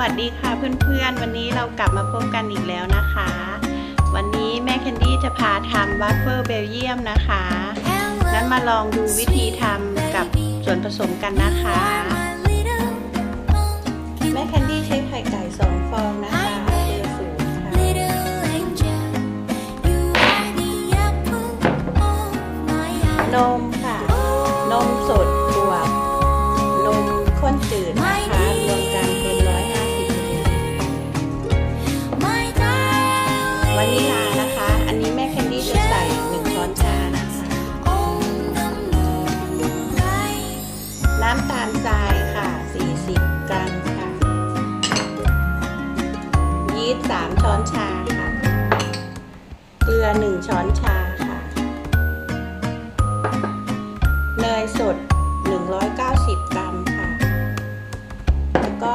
วัสดีค่ะเพื่อนๆ วันนี้เรากลับมาพบกันอีกแล้วนะคะ วันนี้แม่แคนดี้จะพาทำวัฟเฟิลเบลเยียมนะคะงั้นมาลองดูวิธีทำกับส่วนผสมกันนะคะ แม่แคนดี้ใช้ไข่ไก่สองฟองนะคะเบอร์ศูนย์ค่ะนมค่ะ นมสดบวกนมข้นจืดนะคะ ช้อนชาค่ะ เกลือ 1 ช้อนชาค่ะ เนยสด 190 กรัมค่ะ แล้วก็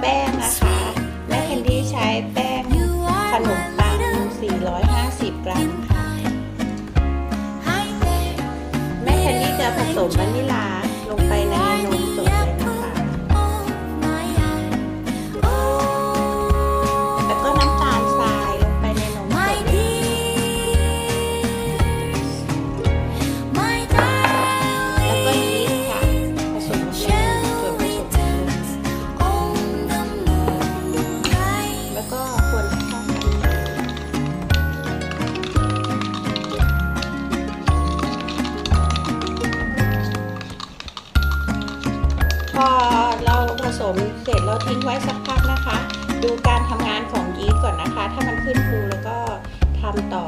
แป้งนะคะแม่แคนดี้ใช้แป้งขนมปัง 450 กรัมค่ะ แม่แคนดี้จะผสมวานิลา มเสร็จเราทิ้งไว้สักพักนะคะ ดูการทำงานของยีสต์ก่อนนะคะ ถ้ามันขึ้นฟูแล้วก็ทำต่อ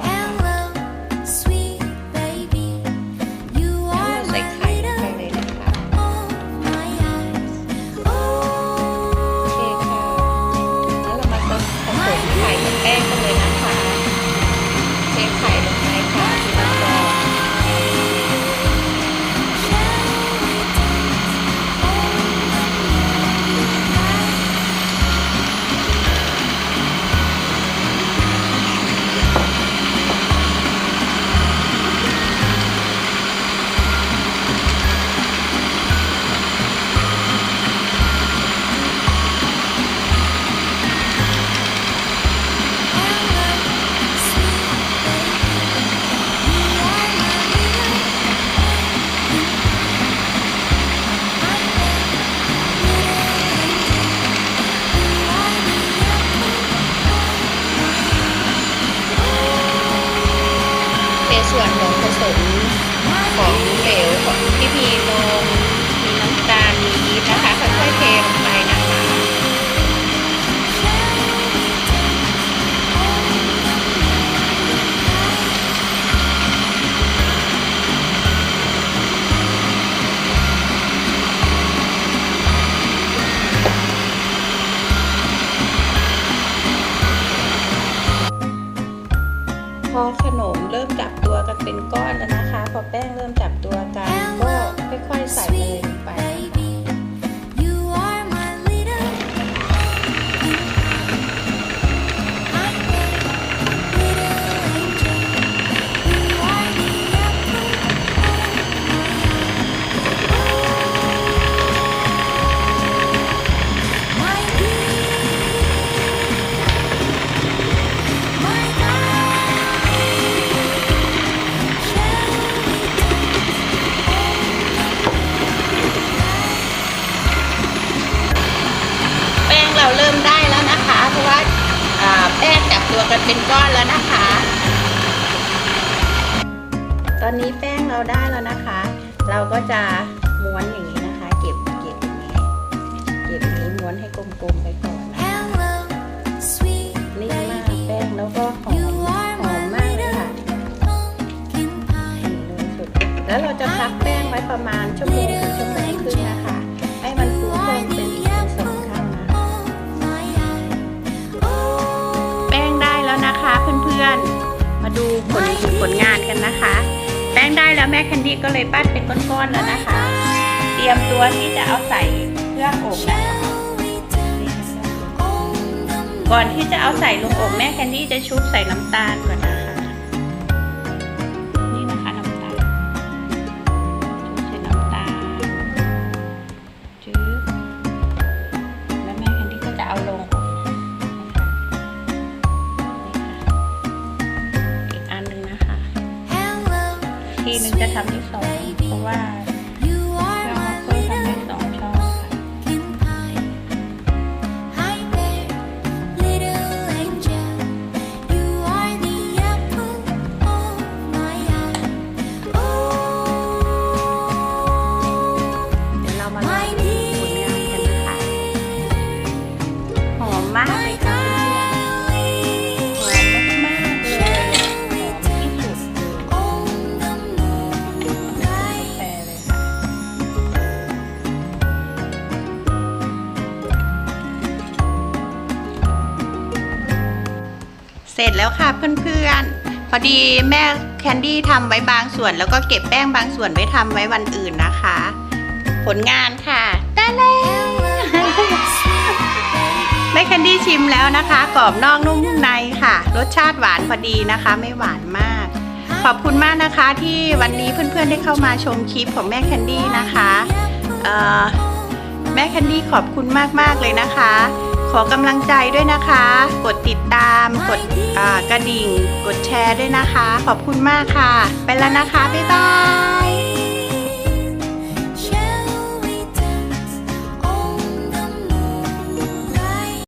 ในส่วนของผสมของเหลวของที่มีนม กันเป็นก้อนแล้วนะคะ ตอนนี้แป้งเราได้แล้วนะคะ เราก็จะม้วนอย่างนี้นะคะ เก็บเก็บอย่างนี้เก็บอย่างนี้ม้วนให้กลมๆไปก่อน ดูผลผลงานกันนะคะ แป้งได้แล้วแม่แคนดี้ก็เลยปั้นเป็นก้อนๆแล้วนะคะ เตรียมตัวที่จะเอาใส่เครื่องอบนะคะก่อนที่จะเอาใส่ลงอบแม่แคนดี้จะชุบใส่น้ำตาลก่อนนะ ทีนึงจะทำที่สองเพราะว่า ร็จแล้วค่ะเพื่อนๆ พอดีแม่แคนดี้ทำไว้บางส่วน แล้วก็เก็บแป้งบางส่วนไว้ทำไว้วันอื่นนะคะ ผลงานค่ะได้แล้วแม่แคนดี้ชิมแล้วนะคะกรอบนอกนุ่มในค่ะ รสชาติหวานพอดีนะคะ ไม่หวานมาก ขอบคุณมากนะคะที่วันนี้เพื่อนๆได้เข้ามาชมคลิปของแม่แคนดี้นะคะแม่แคนดี้ขอบคุณมากๆเลยนะคะ ขอกำลังใจด้วยนะคะ กด ติดตามกดกระดิ่ง กดแชร์ด้วยนะคะ ขอบคุณมากค่ะ ไปแล้วนะคะ บ๊ายบาย